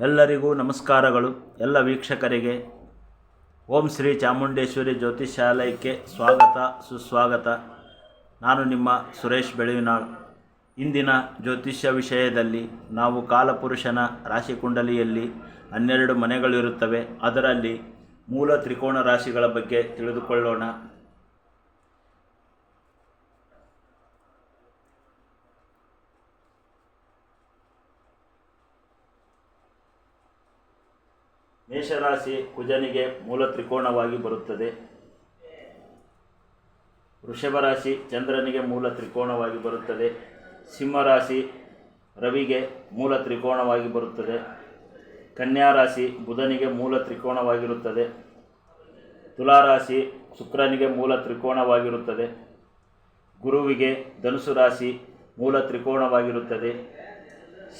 ಎಲ್ಲರಿಗೂ ನಮಸ್ಕಾರಗಳು. ಎಲ್ಲ ವೀಕ್ಷಕರಿಗೆ ಓಂ ಶ್ರೀ ಚಾಮುಂಡೇಶ್ವರಿ ಜ್ಯೋತಿಷಾಲಯಕ್ಕೆ ಸ್ವಾಗತ, ಸುಸ್ವಾಗತ. ನಾನು ನಿಮ್ಮ ಸುರೇಶ್ ಬೆಳವಿನಾಳ್. ಇಂದಿನ ಜ್ಯೋತಿಷ್ಯ ವಿಷಯದಲ್ಲಿ ನಾವು ಕಾಲಪುರುಷನ ರಾಶಿಕುಂಡಲಿಯಲ್ಲಿ ಹನ್ನೆರಡು ಮನೆಗಳಿರುತ್ತವೆ. ಅದರಲ್ಲಿ ಮೂಲ ತ್ರಿಕೋಣ ರಾಶಿಗಳ ಬಗ್ಗೆ ತಿಳಿದುಕೊಳ್ಳೋಣ. ಮೇಷರಾಶಿ ಕುಜನಿಗೆ ಮೂಲ ತ್ರಿಕೋಣವಾಗಿ ಬರುತ್ತದೆ. ವೃಷಭ ರಾಶಿ ಚಂದ್ರನಿಗೆ ಮೂಲ ತ್ರಿಕೋಣವಾಗಿ ಬರುತ್ತದೆ. ಸಿಂಹರಾಶಿ ರವಿಗೆ ಮೂಲ ತ್ರಿಕೋಣವಾಗಿ ಬರುತ್ತದೆ. ಕನ್ಯಾ ರಾಶಿ ಬುಧನಿಗೆ ಮೂಲ ತ್ರಿಕೋಣವಾಗಿರುತ್ತದೆ ತುಲಾರಾಶಿ ಶುಕ್ರನಿಗೆ ಮೂಲ ತ್ರಿಕೋಣವಾಗಿರುತ್ತದೆ ಗುರುವಿಗೆ ಧನುಸು ರಾಶಿ ಮೂಲ ತ್ರಿಕೋಣವಾಗಿರುತ್ತದೆ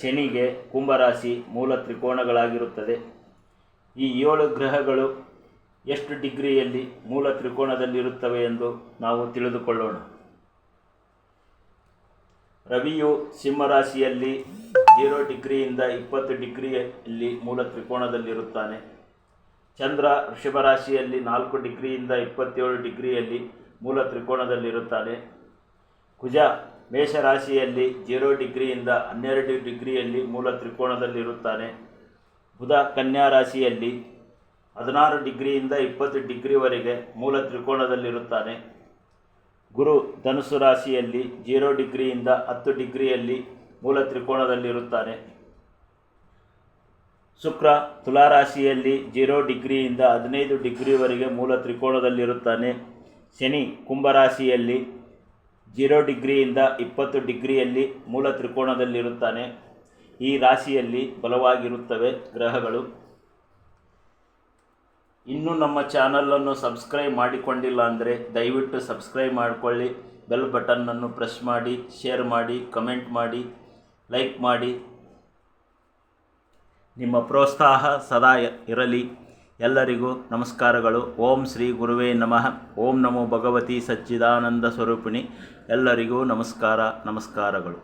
ಶನಿಗೆ ಕುಂಭರಾಶಿ ಮೂಲ ತ್ರಿಕೋಣಗಳಾಗಿರುತ್ತದೆ ಈ ಏಳು ಗ್ರಹಗಳು ಎಷ್ಟು ಡಿಗ್ರಿಯಲ್ಲಿ ಮೂಲ ತ್ರಿಕೋನದಲ್ಲಿರುತ್ತವೆ ಎಂದು ನಾವು ತಿಳಿದುಕೊಳ್ಳೋಣ. ರವಿಯು ಸಿಂಹರಾಶಿಯಲ್ಲಿ ಜೀರೋ ಡಿಗ್ರಿಯಿಂದ ಇಪ್ಪತ್ತು ಡಿಗ್ರಿಯಲ್ಲಿ ಮೂಲ ತ್ರಿಕೋನದಲ್ಲಿರುತ್ತಾನೆ. ಚಂದ್ರ ವೃಷಭ ರಾಶಿಯಲ್ಲಿ ನಾಲ್ಕು ಡಿಗ್ರಿಯಿಂದ ಇಪ್ಪತ್ತೇಳು ಡಿಗ್ರಿಯಲ್ಲಿ ಮೂಲ ತ್ರಿಕೋನದಲ್ಲಿರುತ್ತಾನೆ. ಕುಜ ಮೇಷರಾಶಿಯಲ್ಲಿ ಜೀರೋ ಡಿಗ್ರಿಯಿಂದ ಹನ್ನೆರಡು ಡಿಗ್ರಿಯಲ್ಲಿ ಮೂಲ ತ್ರಿಕೋಣದಲ್ಲಿರುತ್ತಾನೆ ಬುಧ ಕನ್ಯಾ ರಾಶಿಯಲ್ಲಿ ಹದಿನಾರು ಡಿಗ್ರಿಯಿಂದ ಇಪ್ಪತ್ತು ಡಿಗ್ರಿವರೆಗೆ ಮೂಲ ತ್ರಿಕೋಣದಲ್ಲಿರುತ್ತಾನೆ ಗುರು ಧನುಸು ರಾಶಿಯಲ್ಲಿ ಜೀರೋ ಡಿಗ್ರಿಯಿಂದ ಹತ್ತು ಡಿಗ್ರಿಯಲ್ಲಿ ಮೂಲ ತ್ರಿಕೋಣದಲ್ಲಿರುತ್ತಾನೆ ಶುಕ್ರ ತುಲಾರಾಶಿಯಲ್ಲಿ ಜೀರೋ ಡಿಗ್ರಿಯಿಂದ ಹದಿನೈದು ಡಿಗ್ರಿವರೆಗೆ ಮೂಲ ತ್ರಿಕೋಣದಲ್ಲಿರುತ್ತಾನೆ ಶನಿ ಕುಂಭರಾಶಿಯಲ್ಲಿ ಜೀರೋ ಡಿಗ್ರಿಯಿಂದ ಇಪ್ಪತ್ತು ಡಿಗ್ರಿಯಲ್ಲಿ ಮೂಲ ತ್ರಿಕೋಣದಲ್ಲಿರುತ್ತಾನೆ ಈ ರಾಶಿಯಲ್ಲಿ ಬಲವಾಗಿರುತ್ತವೆ ಗ್ರಹಗಳು. ಇನ್ನೂ ನಮ್ಮ ಚಾನಲನ್ನು ಸಬ್ಸ್ಕ್ರೈಬ್ ಮಾಡಿಕೊಂಡಿಲ್ಲ ಅಂದರೆ ದಯವಿಟ್ಟು ಸಬ್ಸ್ಕ್ರೈಬ್ ಮಾಡಿಕೊಳ್ಳಿ. ಬೆಲ್ ಬಟನ್ನನ್ನು ಪ್ರೆಸ್ ಮಾಡಿ, ಶೇರ್ ಮಾಡಿ, ಕಮೆಂಟ್ ಮಾಡಿ, ಲೈಕ್ ಮಾಡಿ. ನಿಮ್ಮ ಪ್ರೋತ್ಸಾಹ ಸದಾ ಇರಲಿ. ಎಲ್ಲರಿಗೂ ನಮಸ್ಕಾರಗಳು. ಓಂ ಶ್ರೀ ಗುರುವೇ ನಮಃ. ಓಂ ನಮೋ ಭಗವತಿ ಸಚ್ಚಿದಾನಂದ ಸ್ವರೂಪಿಣಿ. ಎಲ್ಲರಿಗೂ ನಮಸ್ಕಾರ, ನಮಸ್ಕಾರಗಳು.